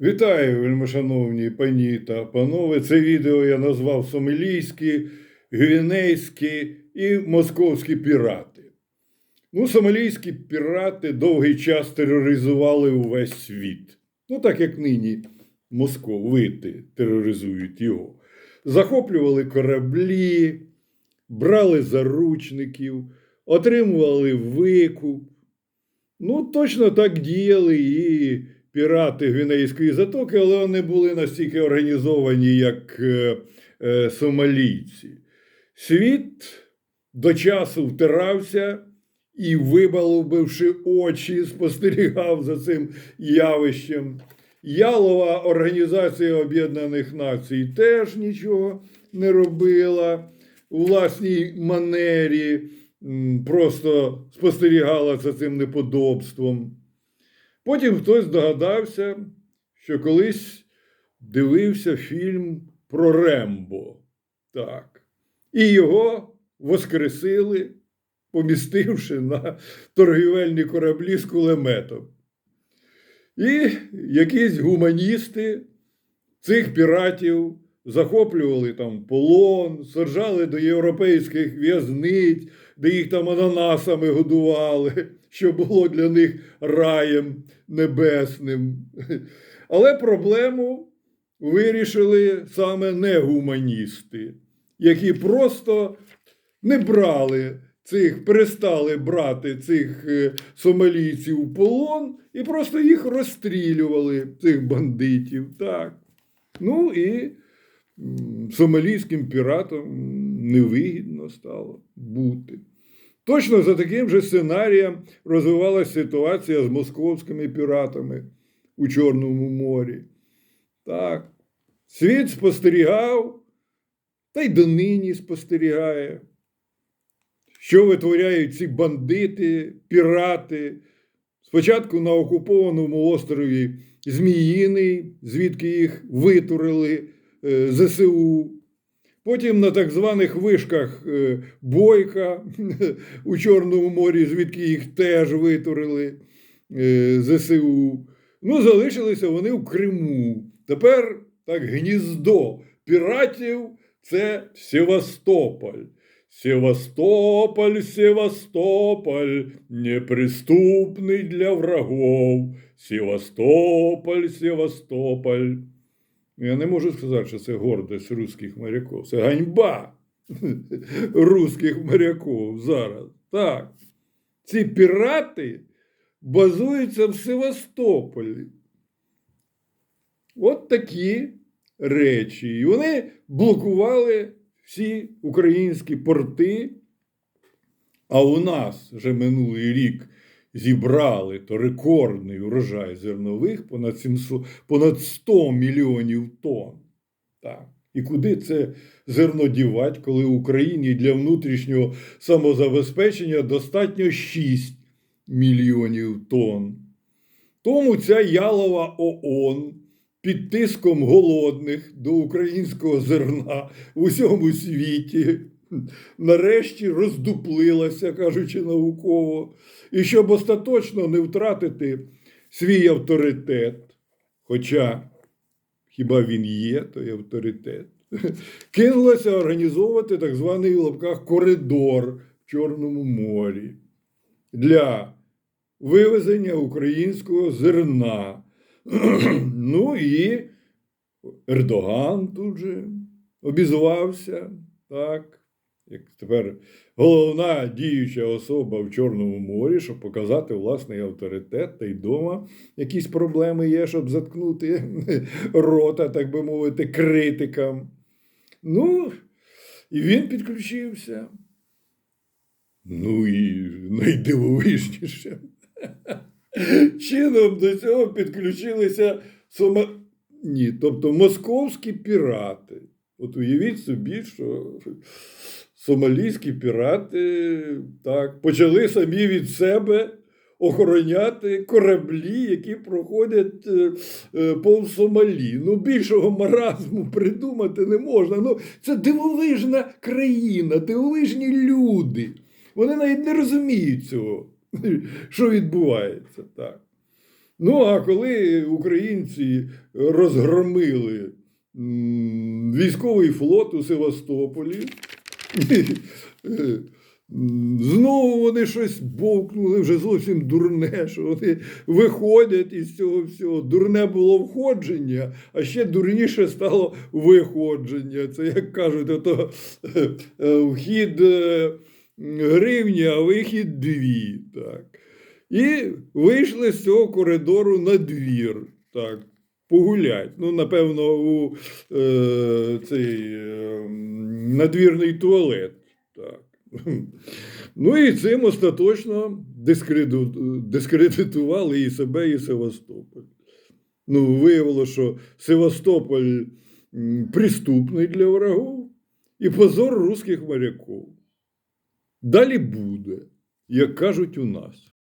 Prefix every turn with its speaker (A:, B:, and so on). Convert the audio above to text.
A: Вітаю, вельмишановні пані та панове. Це відео я назвав Сомалійські, Гвінейські і Московські пірати. Ну, сомалійські пірати довгий час тероризували увесь світ. Ну, так як нині московити тероризують його. Захоплювали кораблі, брали заручників, отримували викуп. Ну, точно так діяли і пірати Гвінейської затоки, але вони були настільки організовані, як е, е, сомалійці. Світ до часу втирався і, вибалубивши очі, спостерігав за цим явищем. Ялова Організація Об'єднаних Націй теж нічого не робила у власній манері, просто спостерігала за цим неподобством. Потім хтось догадався, що колись дивився фільм про Рембо. Так. І його воскресили, помістивши на торгівельні кораблі з кулеметом. І якісь гуманісти цих піратів захоплювали там полон, саджали до європейських в'язниць, де їх там ананасами годували, що було для них раєм небесним. Але проблему вирішили саме не гуманісти, які просто не брали цих, перестали брати цих е, сомалійців в полон і просто їх розстрілювали, цих бандитів. Так. Ну і сомалійським піратам невигідно стало бути. Точно за таким же сценарієм розвивалася ситуація з московськими піратами у Чорному морі. Так. Світ спостерігав, та й донині спостерігає, що витворяють ці бандити, пірати. Спочатку на окупованому острові Зміїний, звідки їх витурили ЗСУ. Потім на так званих вишках е, Бойка у Чорному морі, звідки їх теж витурили е, ЗСУ. Ну, залишилися вони в Криму. Тепер так гніздо піратів це Севастополь. Севастополь, Севастополь, неприступний для врагов. Севастополь, Севастополь. Я не можу сказати, що це гордость русських моряків. Це ганьба русських моряків зараз. Так. Ці пірати базуються в Севастополі. От такі речі. І вони блокували всі українські порти. А у нас вже минулий рік зібрали то рекордний урожай зернових понад 700, понад 100 мільйонів тонн. Так. І куди це зерно дівати, коли Україні для внутрішнього самозабезпечення достатньо 6 мільйонів тонн? Тому ця ялова ООН під тиском голодних до українського зерна в усьому світі нарешті роздуплилася, кажучи науково, і щоб остаточно не втратити свій авторитет, хоча хіба він є, той авторитет, кинулася організовувати так званий в лапках коридор в Чорному морі для вивезення українського зерна. ну і Ердоган тут же обізвався, так, як тепер головна діюча особа в Чорному морі, щоб показати власний авторитет, та й дома якісь проблеми є, щоб заткнути рота, так би мовити, критикам. Ну, і він підключився. Ну і найдивовижніше. Чином до цього підключилися сома... Ні, тобто московські пірати. От уявіть собі, що сомалійські пірати так, почали самі від себе охороняти кораблі, які проходять е, е, повз Сомалі. Ну, більшого маразму придумати не можна. Ну, це дивовижна країна, дивовижні люди. Вони навіть не розуміють цього, що відбувається. так. Ну, а коли українці розгромили військовий флот у Севастополі, знову вони щось бовкнули вже зовсім дурне, що вони виходять із цього всього. Дурне було входження, а ще дурніше стало виходження. Це як кажуть, ото е, вхід е, гривні, а вихід дві. Так. І вийшли з цього коридору на двір. Так, погулять. Ну, напевно, у е, цей е, надвірний туалет. Так. Ну і цим остаточно дискредитували і себе, і Севастополь. Ну, виявилося, що Севастополь приступний для врагов і позор русських моряків. Далі буде, як кажуть у нас.